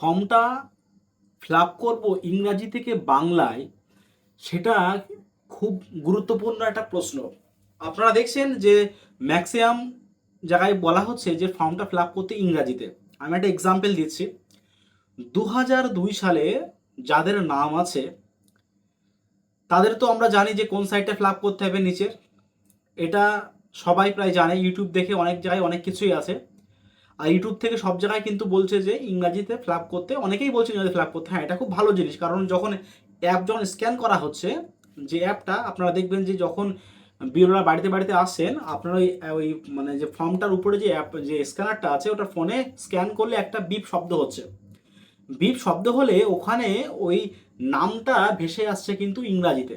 ফর্মটা fill up করব ইংরাজি থেকে বাংলায়, সেটা খুব গুরুত্বপূর্ণ একটা প্রশ্ন। আপনারা দেখছেন যে ম্যাক্সিমাম জায়গায় বলা হচ্ছে যে ফর্মটা ফিল আপ করতে ইংরাজিতে। আমি একটা এক্সাম্পল দিচ্ছি। দু দুই সালে যাদের নাম আছে, তাদের তো আমরা জানি যে কোন সাইটটা ফিল আপ করতে হবে নিচের। এটা সবাই প্রায় জানে ইউটিউব দেখে অনেক জায়গায় অনেক কিছুই আছে। ইউটিউব থেকে সব জায়গায় কিন্তু বলছে যে ইংরাজিতে ফ্ল্যাপ করতে, অনেকেই বলছে ইংরাজি ফ্ল্যাপ করতে। হ্যাঁ এটা খুব ভালো জিনিস, কারণ যখন অ্যাপ যখন স্ক্যান করা হচ্ছে, যে অ্যাপটা আপনারা দেখবেন যে যখন বিরোরা বাড়িতে বাড়িতে আসেন, আপনারা ওই ওই মানে যে ফর্মটার উপরে যে অ্যাপ যে স্ক্যানারটা আছে, ওটা ফোনে স্ক্যান করলে একটা বিপ শব্দ হচ্ছে। বিপ শব্দ হলে ওখানে ওই নামটা ভেসে আসছে কিন্তু ইংরাজিতে।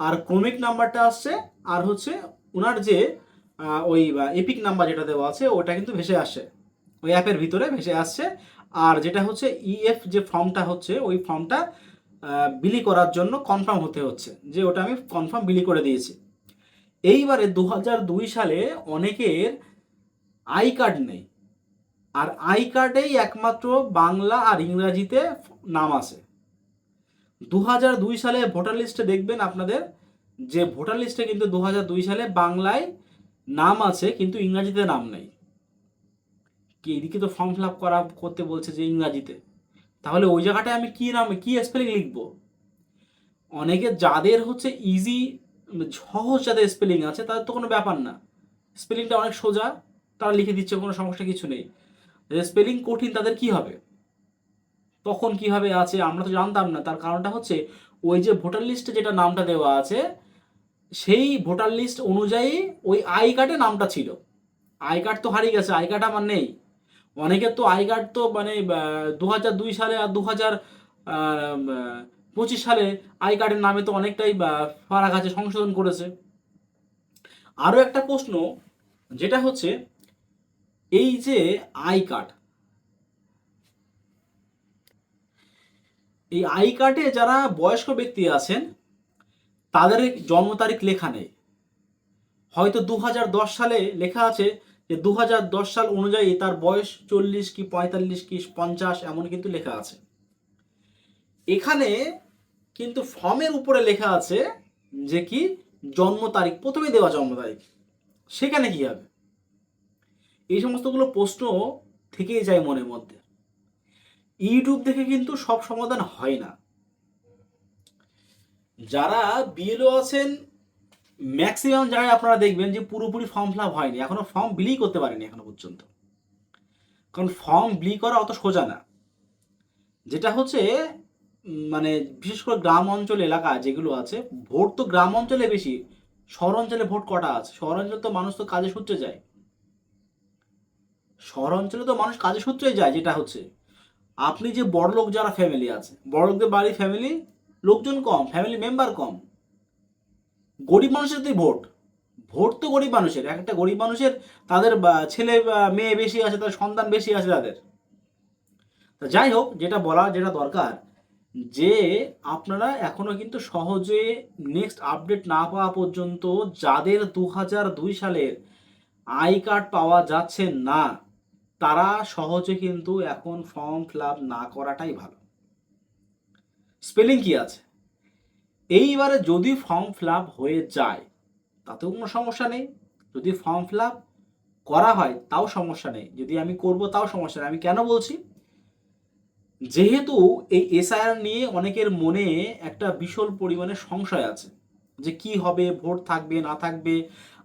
আর ক্রমিক নাম্বারটা আসছে, আর হচ্ছে ওনার যে ওই এপিক নাম্বার যেটা দেওয়া আছে, ওটা কিন্তু ভেসে আসছে ওই অ্যাপের ভিতরে ভেসে আসছে। আর যেটা হচ্ছে ইএফ যে ফর্মটা হচ্ছে, ওই ফর্মটা বিলি করার জন্য কনফার্ম হতে হচ্ছে। যে ওটা আমি কনফার্ম বিলি করে দিয়েছি। এইবারে দু হাজার দুই সালে অনেকের আই কার্ড নেই। আর আই কার্ডেই একমাত্র বাংলা আর ইংরাজিতে নাম আছে। দু হাজার দুই সালে ভোটার লিস্টে দেখবেন আপনাদের, যে ভোটার লিস্টে কিন্তু দু হাজার দুই সালে বাংলায় নাম আছে, কিন্তু ইংরাজিতে নাম নেই। কি, এদিকে তো ফর্ম ফিল আপ করা করতে বলছে যে ইংরাজিতে। তাহলে ওই জায়গাটায় আমি কী নাম, কী স্পেলিং লিখব? অনেকে যাদের হচ্ছে ইজি সহজ যাদের স্পেলিং আছে, তাদের তো কোনো ব্যাপার না। স্পেলিংটা অনেক সোজা, তারা লিখে দিচ্ছে, কোনো সমস্যা কিছু নেই। স্পেলিং কঠিন, তাদের কি হবে? তখন কীভাবে আছে, আমরা তো জানতাম না। তার কারণটা হচ্ছে, ওই যে ভোটার লিস্টে যেটা নামটা দেওয়া আছে সেই ভোটার লিস্ট অনুযায়ী ওই আই কার্ডে নামটা ছিল। আই কার্ড তো হারিয়ে গেছে, আই কার্ড আমার নেই। অনেকের তো আই কার্ড তো মানে দু হাজার দুই সালে আর দু হাজার পঁচিশ সালে আই কার্ডের নামে তো অনেকটাই ফারাক আছে, সংশোধন করেছে। আরও একটা প্রশ্ন, যেটা হচ্ছে, এই যে আই কার্ড, এই আই কার্ডে যারা বয়স্ক ব্যক্তি আছেন তাদের জন্ম তারিখ লেখা নেই। হয়তো দু হাজার দশ সালে লেখা আছে যে দু হাজার দশ সাল অনুযায়ী তার বয়স চল্লিশ কি পঁয়তাল্লিশ কি পঞ্চাশ এমন কিন্তু লেখা আছে। এখানে কিন্তু ফর্মের উপরে লেখা আছে যে কি জন্ম তারিখ প্রথমে দেওয়া জন্ম তারিখ। সেখানে কি হবে? এই সমস্তগুলো প্রশ্ন থেকেই যায় মনের মধ্যে। ইউটিউব দেখে কিন্তু সব সমাধান হয় না। যারা বিএলও আছেন ম্যাক্সিমাম জায়গায় আপনারা দেখবেন যে পুরোপুরি ফর্ম ফিল আপ হয়নি, এখনও ফর্ম বিলি করতে পারেনি এখনও পর্যন্ত। কারণ ফর্ম বিলি করা অত সোজা না। যেটা হচ্ছে মানে বিশেষ করে গ্রাম অঞ্চল এলাকা যেগুলো আছে, ভোট তো গ্রাম অঞ্চলে বেশি, শহর অঞ্চলে ভোট কটা আছে? শহর অঞ্চলে তো মানুষ তো কাজে সূত্রে যায়। শহর অঞ্চলে তো মানুষ কাজে সূত্রেই যায়, যেটা হচ্ছে, আপনি যে বড়লোক যারা ফ্যামিলি আছে, বড়লোকদের বাড়ির ফ্যামিলি লোকজন কম ফ্যামিলি মেম্বার কম। গরিব মানুষের তো ভোট। ভোট তো গরিব মানুষের। এক একটা গরিব মানুষের তাদের ছেলে মেয়ে বেশি আছে, তাদের সন্তান বেশি আছে তাদের। তা যাই হোক, যেটা বলা যেটা দরকার, যে আপনারা এখনও কিন্তু সহজে নেক্সট আপডেট না পাওয়া পর্যন্ত যাদের দু হাজার দুই সালের আই কার্ড পাওয়া যাচ্ছে না, তারা সহজে কিন্তু এখন ফর্ম ফিল না করাটাই ভালো। স্পেলিং কি আছে? এইবারে যদি ফর্ম ফিল আপ হয়ে যায়, তাতেও কোনো সমস্যা নেই। যদি ফর্ম ফিল আপ করা হয়, তাও সমস্যা নেই। যদি আমি করব, তাও সমস্যা নেই। আমি কেন বলছি? যেহেতু এই এসআইআর নিয়ে অনেকের মনে একটা বিশাল পরিমাণে সংশয় আছে, যে কি হবে, ভোট থাকবে, না থাকবে।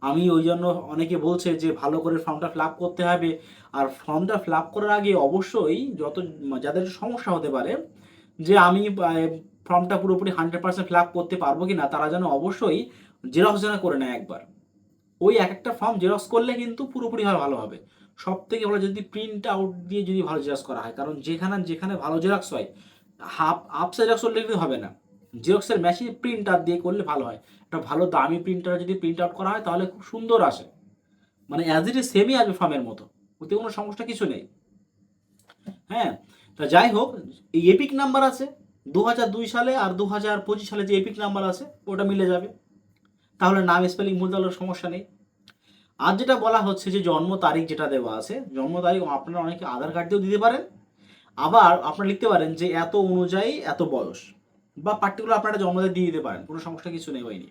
আমি ওই জন্য অনেকে বলছে যে ভালো করে ফর্মটা ফিল করতে হবে। আর ফর্মটা ফিল করার আগে অবশ্যই যত, যাদের সমস্যা হতে পারে যে আমি ফর্মটা পুরোপুরি হান্ড্রেড পার্সেন্ট ফিল আপ করতে পারব কি না তারা যেন অবশ্যই জেরক্স যেন করে নেয় একবার। ওই এক একটা ফর্ম জেরক্স করলে কিন্তু পুরোপুরিভাবে ভালো হবে। সব থেকে ভালো যদি প্রিন্ট আউট দিয়ে যদি ভালো জেরক্স করা হয়, কারণ যেখানে যেখানে ভালো জেরক্স হয় হাফ হাফ জেরক্স করলে কিন্তু হবে না। জেরক্সের মেশিন প্রিন্টার দিয়ে করলে ভালো হয়। একটা ভালো দামি প্রিন্টার যদি প্রিন্ট আউট করা হয়, তাহলে খুব সুন্দর আসে। মানে অ্যাজ ইট ইজ সেমই আসবে ফর্মের মতো। ওতে কোনো সমস্যা কিছু নেই। হ্যাঁ? তা যাই হোক, এই এপিক নাম্বার আছে দু হাজার দুই সালে আর দু হাজার পঁচিশ সালে যে এপিক নাম্বার আছে, ওটা মিলে যাবে। তাহলে নাম স্পেলিং ভুল, তাহলে সমস্যা নেই। আর যেটা বলা হচ্ছে যে জন্ম তারিখ যেটা দেওয়া আছে, জন্ম তারিখ আপনারা অনেকে আধার কার্ড দিয়েও দিতে পারেন। আবার আপনারা লিখতে পারেন যে এত অনুযায়ী এত বয়স, বা পার্টিকুলার আপনারা জন্মদিন দিয়ে দিতে পারেন, কোনো সমস্যা কিছু নেই, হয়নি।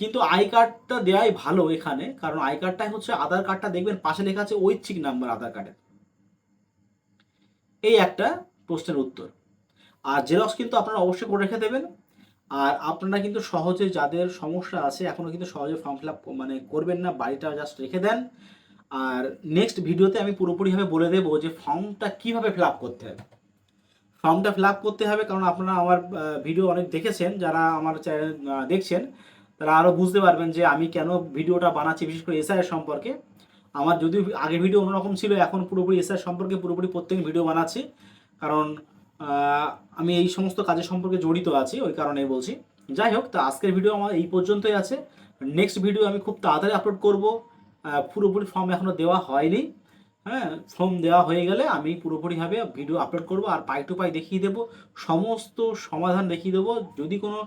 কিন্তু আই কার্ডটা দেওয়াই ভালো এখানে, কারণ আই কার্ডটাই হচ্ছে আধার কার্ডটা দেখবেন, পাশে লেখা আছে ঐচ্ছিক নাম্বার আধার কার্ডের এই একটা প্রশ্নের উত্তর। আর জেরক্স কিন্তু আপনারা অবশ্যই করে রেখে দেবেন। আর আপনারা কিন্তু সহজে যাদের সমস্যা আছে এখনও কিন্তু সহজে ফর্ম ফিল মানে করবেন না, বাড়িটা জাস্ট রেখে দেন। আর নেক্সট ভিডিওতে আমি পুরোপুরিভাবে বলে দেবো যে ফর্মটা কীভাবে ফিল করতে হবে। ফর্মটা ফিল করতে হবে কারণ আপনারা আমার ভিডিও অনেক দেখেছেন, যারা আমার চ্যানেল দেখছেন, তারা আরও বুঝতে পারবেন যে আমি কেন ভিডিওটা বানাচ্ছি, বিশেষ করে এসআইয়ের সম্পর্কে। আমার যদিও আগের ভিডিও অন্যরকম ছিল, এখন পুরোপুরি এসআর সম্পর্কে পুরোপুরি প্রত্যেক ভিডিও বানাচ্ছি। কারণ আমি এই সমস্ত কাজের সম্পর্কে জড়িত আছি, ওই কারণেই বলছি। যাই হোক, তা আজকের ভিডিও আমার এই পর্যন্তই আছে। নেক্সট ভিডিও আমি খুব তাড়াতাড়ি আপলোড করব। পুরোপুরি ফর্ম এখনও দেওয়া হয়নি। হ্যাঁ ফর্ম দেওয়া হয়ে গেলে আমি পুরোপুরিভাবে ভিডিও আপলোড করব আর পাই টু পাই দেখিয়ে দেবো। সমস্ত সমাধান দেখিয়ে দেবো। যদি কোনো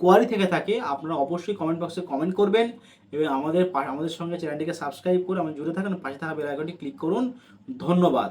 কোয়ারি থেকে থাকে, আপনারা অবশ্যই কমেন্ট বক্সে কমেন্ট করবেন এবং আমাদের আমাদের সঙ্গে চ্যানেলটিকে সাবস্ক্রাইব করে আমার জুড়ে থাকেন পাশে থাকা বেল আইকনটি ক্লিক করুন। ধন্যবাদ।